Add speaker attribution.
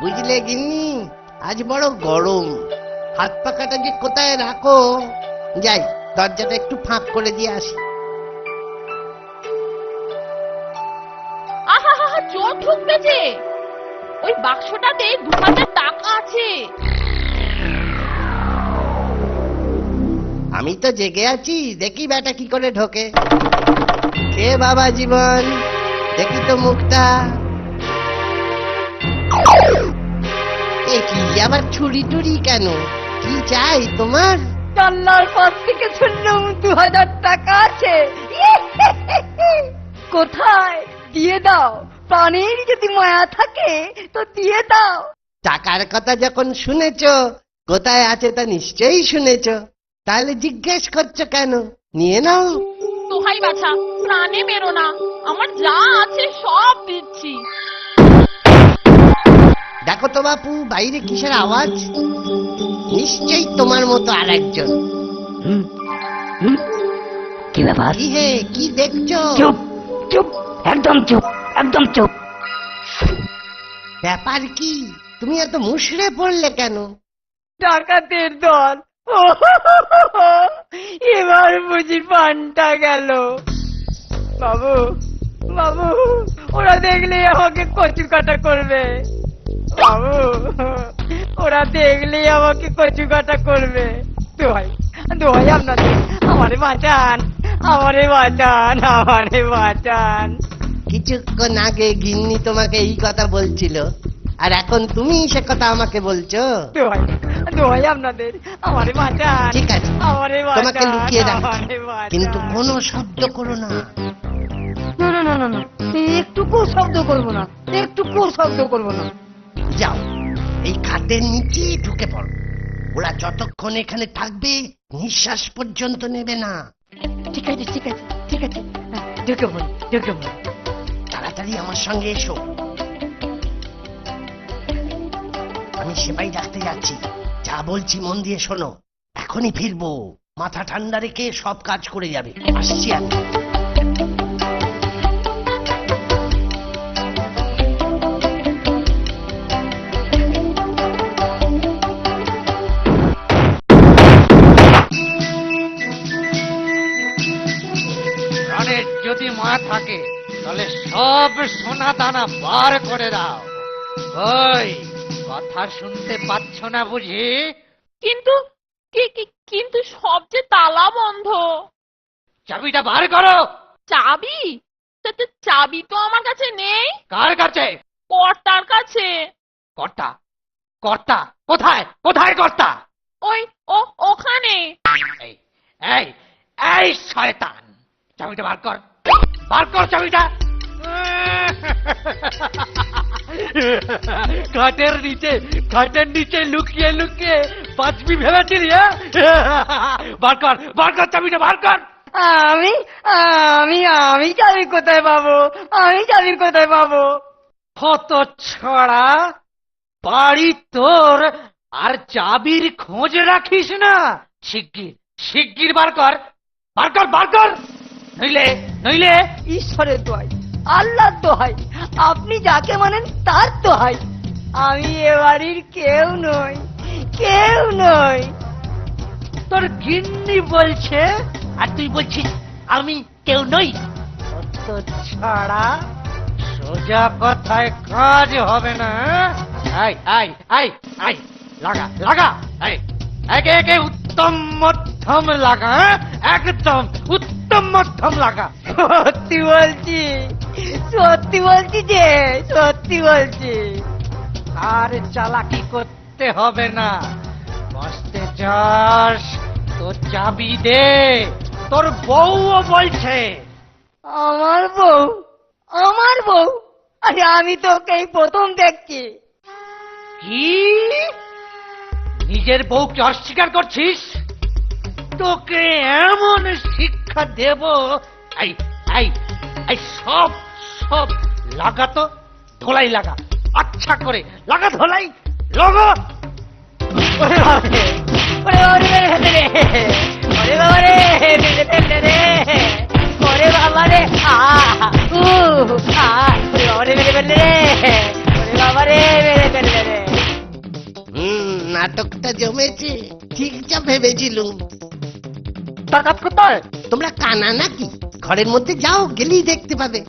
Speaker 1: বুঝলে গিন্নি? আজ বড় গরম। হাত পাকাটা যে কোথায় রাখো? যাই দরজাটা একটু ফাঁক করে দিয়ে আসি।
Speaker 2: আহা হা হা চোর ঢুকতেছে ওই বাক্সটাতে দু হাজার টাকা আছে।
Speaker 1: আমি তো জেগে আছি দেখি বেটা কি করে ঢোকে। কে বাবা জীবন দেখি তো মুখটা। এ কি আবার ছুরি টুরি কেন? কি চাই তোমার?
Speaker 3: জানলার পাশ থেকে শুনলাম দু হাজার টাকা আছে। কোথায়? দিয়ে দাও। প্রাণের যদি মায়া থাকে তো দিয়ে দাও।
Speaker 1: টাকার কথা যখন শুনেছ কোথায় আছে তা নিশ্চয়ই শুনেছ। তাহলে জিজ্ঞেস করছ কেন? নিয়ে নাও।
Speaker 2: দোহাই বাছা প্রাণে মেরো না। আমার যা আছে সব
Speaker 1: দেখো তো বাপু বাইরে কিসের আওয়াজ? নিশ্চয়ই তোমার মতো আর একজন
Speaker 3: কি ব্যাপার?
Speaker 1: কি হে কি দেখছ?
Speaker 3: চুপ চুপ একদম চুপ একদম চুপ।
Speaker 1: ব্যাপার কি? তুমি এত মুশড়ে পড়লে কেন?
Speaker 3: ডাকাতের দল। এবার বুঝি পানটা গেল। বাবু বাবু ওরা দেখলে আমাকে কচু কাটা করবে। বাবু ওরা দেখলেই আমাকে কচু কাটা করবে। দোহাই দোহাই আপনাদের আমারে বাঁচান আমারে বাঁচান আমারে বাঁচান।
Speaker 1: কিছুক্ষণ আগে গিন্নি তোমাকে এই কথা বলছিল আর এখন তুমি সে কথা আমাকে বলছো?
Speaker 3: দোহাই দোহাই আপনাদের আমারে বাঁচান
Speaker 1: ঠিক আছে
Speaker 3: আমারে
Speaker 1: তোমাকে লুকিয়ে রাখছি। কিন্তু কোনো শব্দ করো না।
Speaker 3: না না না না না একটুকু শব্দ করব না একটুকু শব্দ করব না।
Speaker 1: যাও। এই খাটের নিচে ঢুকে পড়ো। ওরা যতক্ষণ এখানে থাকবে নিঃশ্বাস পর্যন্ত নেবে না।
Speaker 3: ঠিক আছে ঠিক আছে ঠিক আছে। হ্যাঁ, ঢুকে পড়ি ঢুকে পড়ি।
Speaker 1: তাড়াতাড়ি আমার সঙ্গে এসো। আমি সেপাই ডাকতে যাচ্ছি। যা বলছি মন দিয়ে শোনো। এখনই ফিরবো। মাথা ঠান্ডা রেখে সব কাজ করে যাবে। আসছি আমি।
Speaker 4: মা থাকে তাহলে সব সোনা দানা বার করে দাও। ওই কথা শুনতে পাচ্ছ না বুঝি?
Speaker 2: কিন্তু কি- কি- কিন্তু সব যে তালা বন্ধ।
Speaker 4: চাবিটা বার করো।
Speaker 2: চাবি? চাবি তো আমার কাছে নেই।
Speaker 4: কার কাছে?
Speaker 2: কর্তার কাছে।
Speaker 4: কর্তা? কর্তা? কোথায়? কোথায় কর্তা?
Speaker 2: ওই ও ওখানে।
Speaker 4: এই এই শয়তান। চাবিটা বার কর। বার কর চাবিটা। খাটের নিচে খাটের নিচে লুকিয়ে লুকিয়ে বাঁচবি ভেবেছিলি হ্যাঁ? বার কর বার কর চাবিটা বার কর।
Speaker 3: আমি আমি আমি চাবি কোথায় পাবো? আমি চাবি কোথায় পাবো?
Speaker 4: কত ছড়া বাড়ি তোর আর চাবির খোঁজ রাখিস না। শিগগির শিগগির বার কর। বার কর বার কর। নইলে নইলে
Speaker 3: ঈশ্বরের দোহাই, আল্লাহর দোহাই, আপনি যাকে মানেন তার দোহাই। আমি এ বাড়ির কেউ নই কেউ নই।
Speaker 4: তোর গিন্নি বলছে, আর তুই বলছিস, আমি কেউ নই। ছাড়া সোজা কথায় কাজ হবে না আই আই আই আই লাগা লাগা আই একে একে উত্তম মধ্যম লাগা হ্যাঁ? একদম মধ্যম লাগা।
Speaker 3: সত্যি বলছি সত্যি বলছি যে সত্যি বলছি।
Speaker 4: আর চালাকি করতে হবে না। বসতে চাস তো চাবি দে তোর বউও বলছে।
Speaker 3: আমার বউ আমার বউ? আরে আমি তোকে এই প্রথম দেখছি।
Speaker 4: কি? নিজের বউকে অস্বীকার করছিস? তোকে এমন শিক্ষা দেব এই এই এই সব সব লাগাতো ধোলাই লাগা আচ্ছা করে লাগা ধোলাই লগো
Speaker 3: ওরে বাবারে ওরে রে ওরে বাবারে রে ওরে বাবারে আ উ আ ওরে বাবারে মেরে ফেলতে রে ওরে বাবারে মেরে ফেলতে রে
Speaker 1: নাটকটা জমেছে ঠিক যা ভেবেছিলুম
Speaker 5: কোথায়
Speaker 1: তোমরা কানা নাকি ঘরের মধ্যে যাও গেলেই দেখতে পাবে